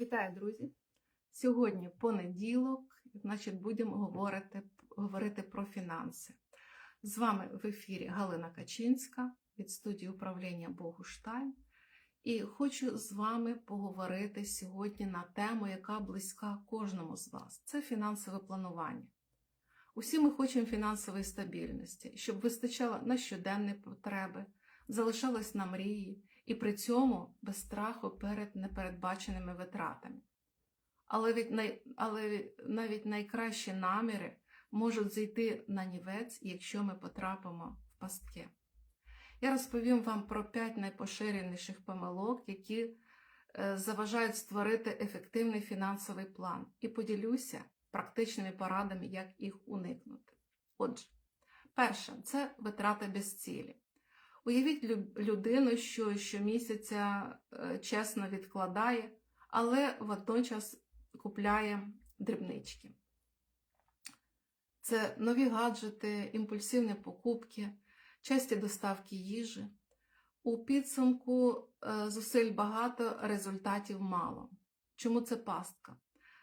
Вітаю, друзі! Сьогодні понеділок, значить, будемо говорити, говорити про фінанси. З вами в ефірі Галина Качинська від студії управління Богуштайм. І хочу з вами поговорити сьогодні на тему, яка близька кожному з вас. Це фінансове планування. Усі ми хочемо фінансової стабільності, щоб вистачало на щоденні потреби, залишалось на мрії і при цьому без страху перед непередбаченими витратами. Але, від най... Але навіть найкращі наміри можуть зійти на нівець, якщо ми потрапимо в пастки. Я розповім вам про 5 найпоширеніших помилок, які е, заважають створити ефективний фінансовий план, і поділюся практичними порадами, як їх уникнути. Отже, перше це витрати без цілі. Уявіть людину, що щомісяця е, чесно відкладає, але водночас купляє дрібнички. Це нові гаджети, імпульсивні покупки, часті доставки їжі. У підсумку е, зусиль багато, результатів мало. Чому це пастка?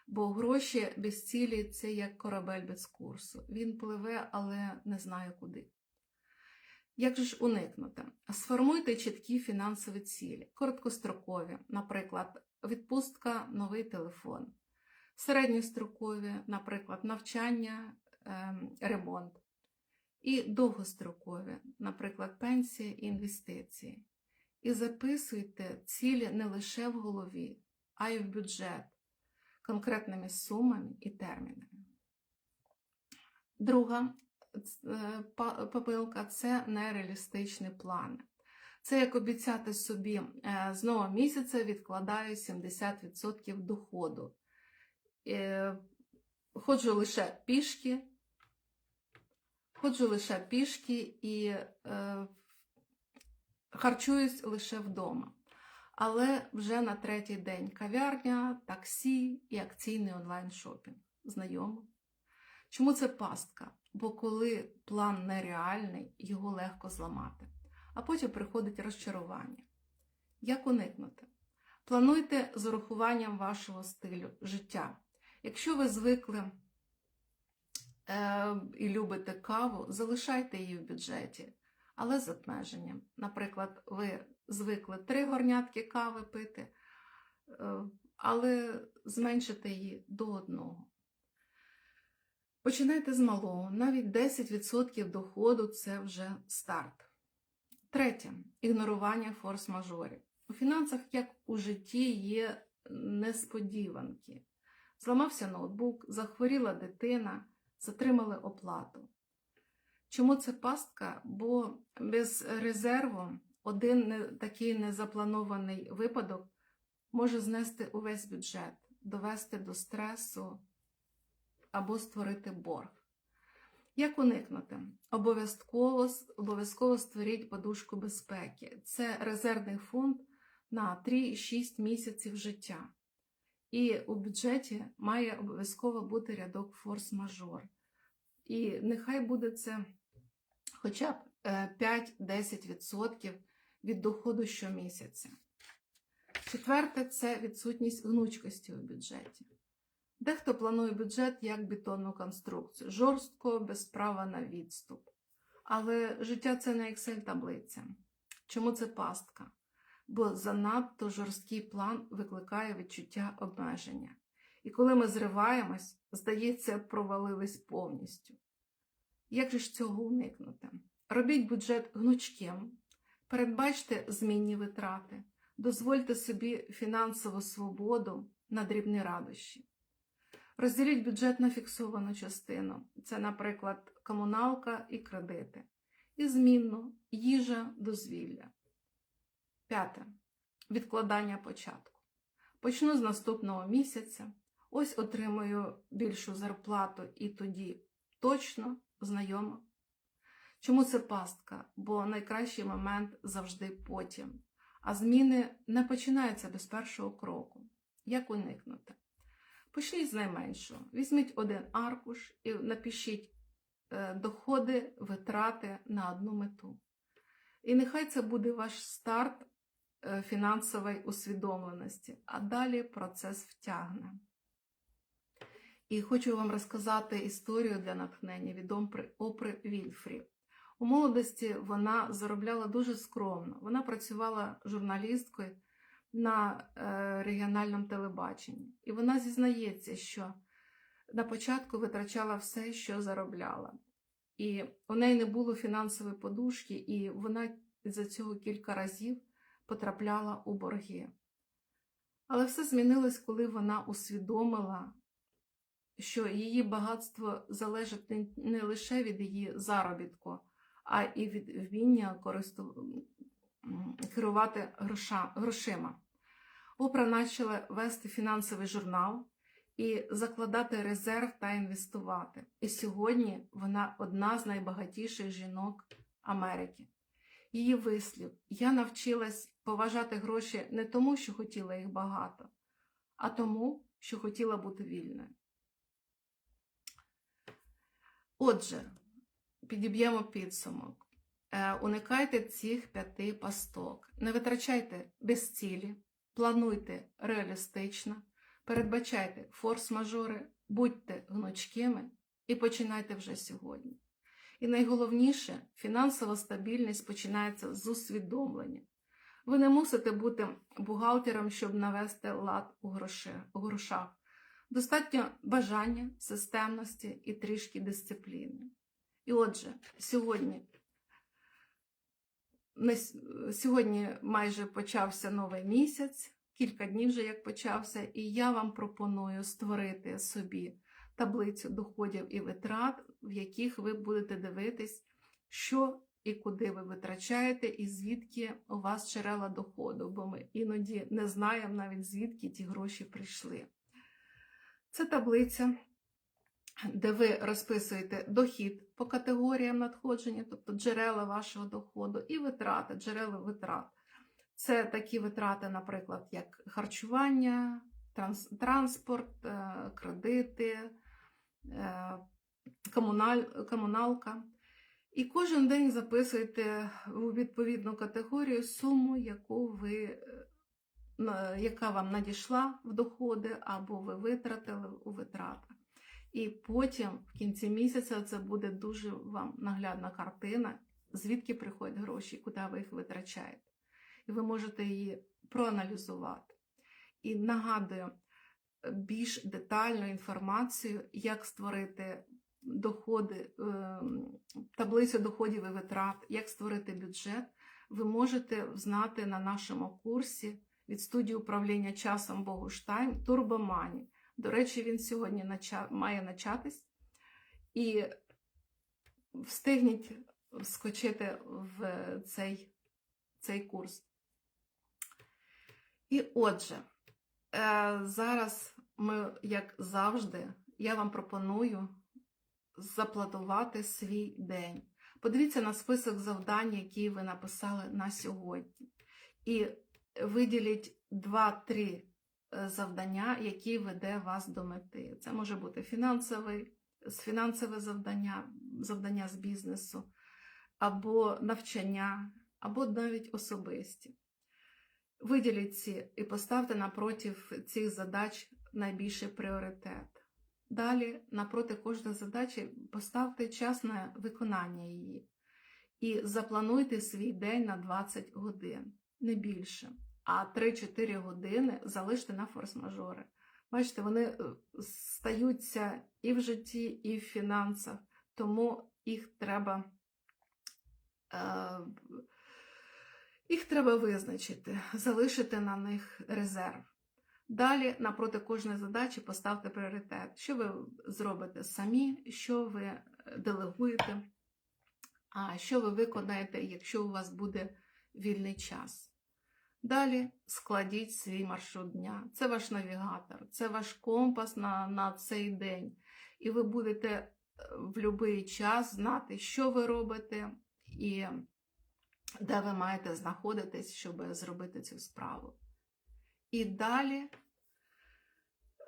Бо гроші без цілі це як корабель без курсу. Він пливе, але не знає куди. Як же ж уникнути? Сформуйте чіткі фінансові цілі, короткострокові, наприклад, відпустка, новий телефон, середньострокові, наприклад, навчання, ремонт, і довгострокові, наприклад, пенсія і інвестиції. І записуйте цілі не лише в голові, а й в бюджет конкретними сумами і термінами. Друга помилка це нереалістичні плани. Це як обіцяти собі е, з нового місяця відкладаю 70% доходу. Е, ходжу лише пішки, ходжу лише пішки і харчуюсь лише вдома. Але вже на третій день кав'ярня, таксі і акційний онлайн-шопінг. Знайомо? Чому це пастка? Бо коли план нереальний, його легко зламати, а потім приходить розчарування. Як уникнути? Плануйте з урахуванням вашого стилю життя. Якщо ви звикли е, і любите каву, залишайте її в бюджеті, але з обмеженням. Наприклад, ви звикли три горнятки кави пити, е, але зменшите її до одного. Починайте з малого, навіть 10% доходу це вже старт. Третє ігнорування форс-мажорів. У фінансах, як у житті, є несподіванки. Зламався ноутбук, захворіла дитина, затримали оплату. Чому це пастка? Бо без резерву один такий незапланований випадок може знести увесь бюджет, довести до стресу або створити борг. Як уникнути? Обов'язково обов'язково створіть подушку безпеки. Це резервний фонд на 3-6 місяців життя. І у бюджеті має обов'язково бути рядок форс-мажор. І нехай буде це хоча б 5-10% від доходу щомісяця. Четверте це відсутність гнучкості у бюджеті. Дехто планує бюджет як бетонну конструкцію, жорстко, без права на відступ. Але життя це не Excel-таблиця. Чому це пастка? Бо занадто жорсткий план викликає відчуття обмеження. І коли ми зриваємось, здається, провалились повністю. Як же ж цього уникнути? Робіть бюджет гнучким, передбачте змінні витрати, дозвольте собі фінансову свободу на дрібні радощі. Розділіть бюджет на фіксовану частину. Це, наприклад, комуналка і кредити. І змінно їжа дозвілля. П'яте. Відкладання початку. Почну з наступного місяця. Ось отримую більшу зарплату і тоді точно знайомо. Чому це пастка? Бо найкращий момент завжди потім. А зміни не починаються без першого кроку. Як уникнути? Почніть з найменшого. Візьміть один аркуш і напишіть е, доходи, витрати на одну мету. І нехай це буде ваш старт е, фінансової усвідомленості, а далі процес втягне. І хочу вам розказати історію для натхнення від Опри Вільфрі. У молодості вона заробляла дуже скромно. Вона працювала журналісткою на е, регіональному телебаченні. І вона зізнається, що на початку витрачала все, що заробляла. І у неї не було фінансової подушки, і вона за цього кілька разів потрапляла у борги. Але все змінилось, коли вона усвідомила, що її багатство залежить не- лише від її заробітку, а і від вміння керувати гроша... грошима. Опра почала вести фінансовий журнал і закладати резерв та інвестувати. І сьогодні вона одна з найбагатіших жінок Америки. Її вислів: я навчилась поважати гроші не тому, що хотіла їх багато, а тому, що хотіла бути вільною. Отже, підіб'ємо підсумок. Е, Уникайте цих п'яти пасток. Не витрачайте без цілі, плануйте реалістично, передбачайте форс-мажори, будьте гнучкими і починайте вже сьогодні. І найголовніше, фінансова стабільність починається з усвідомлення. Ви не мусите бути бухгалтером, щоб навести лад у грошах. Достатньо бажання, системності і трішки дисципліни. І отже, сьогодні, на сьогодні майже почався новий місяць, кілька днів вже як почався, і я вам пропоную створити собі таблицю доходів і витрат, в яких ви будете дивитись, що і куди ви витрачаєте, і звідки у вас джерела доходу, бо ми іноді не знаємо навіть звідки ті гроші прийшли. Це таблиця, де ви розписуєте дохід по категоріям надходження, тобто джерела вашого доходу, і витрати, джерела витрат. Це такі витрати, наприклад, як харчування, транспорт, е, кредити, е, комуналка. І кожен день записуйте у відповідну категорію суму, яку ви, е, яка вам надійшла в доходи, або ви витратили у витратах. І потім, в кінці місяця, це буде дуже вам наглядна картина, звідки приходять гроші, куди ви їх витрачаєте. І ви можете її проаналізувати. І нагадую більш детальну інформацію, як створити доходи, ем, таблицю доходів і витрат, як створити бюджет, ви можете знати на нашому курсі від студії управління часом Богуштайм Турбомані. До речі, він сьогодні має начатись. І встигніть вскочити в цей, цей курс. І отже, е, зараз ми, як завжди, я вам пропоную запланувати свій день. Подивіться на список завдань, які ви написали на сьогодні. І виділіть 2-3 е, завдання, які веде вас до мети. Це може бути фінансовий, фінансове завдання, завдання з бізнесу, або навчання, або навіть особисті. Виділіть ці і поставте напротив цих задач найбільший пріоритет. Далі, напроти кожної задачі, поставте час на виконання її і заплануйте свій день на 20 годин, не більше. А 3-4 години залиште на форс-мажори. Бачите, вони е, стаються і в житті, і в фінансах, тому їх треба, е, їх треба визначити, залишити на них резерв. Далі, напроти кожної задачі, поставте пріоритет. Що ви зробите самі, що ви делегуєте, а що ви виконаєте, якщо у вас буде вільний час. Далі складіть свій маршрут дня. Це ваш навігатор, це ваш компас на, на цей день. І ви будете е, в будь-який час знати, що ви робите і де ви маєте знаходитись, щоб зробити цю справу. І далі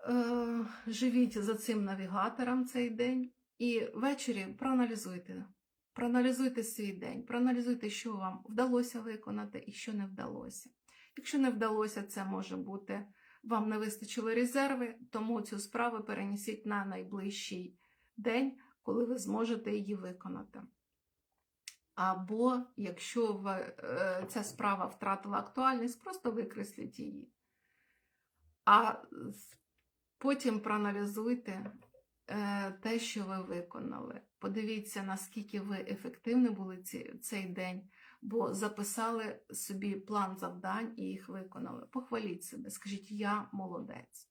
е, живіть за цим навігатором цей день, і ввечері проаналізуйте. Проаналізуйте свій день, проаналізуйте, що вам вдалося виконати і що не вдалося. Якщо не вдалося, це може бути вам не вистачило резерви, тому цю справу перенесіть на найближчий день, коли ви зможете її виконати. Або якщо е, ця справа втратила актуальність, просто викресліть її. А потім проаналізуйте е, те, що ви виконали. Подивіться, наскільки ви ефективні були цей день, бо записали собі план завдань і їх виконали. Похваліть себе, скажіть, я молодець.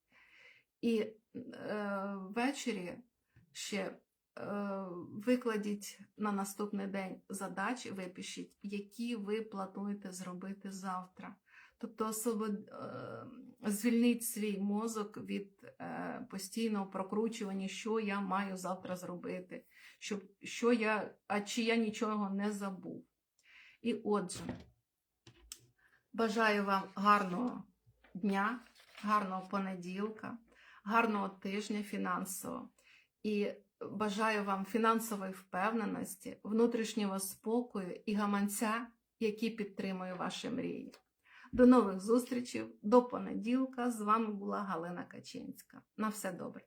І е, ввечері ще е, викладіть на наступний день задачі, випишіть, які ви плануєте зробити завтра. Тобто особо, е, звільніть свій мозок від е, постійного прокручування, що я маю завтра зробити, щоб, що я, а чи я нічого не забув. І отже, бажаю вам гарного дня, гарного понеділка, гарного тижня фінансового. І бажаю вам фінансової впевненості, внутрішнього спокою і гаманця, який підтримує ваші мрії. До нових зустрічей, до понеділка. З вами була Галина Качинська. На все добре.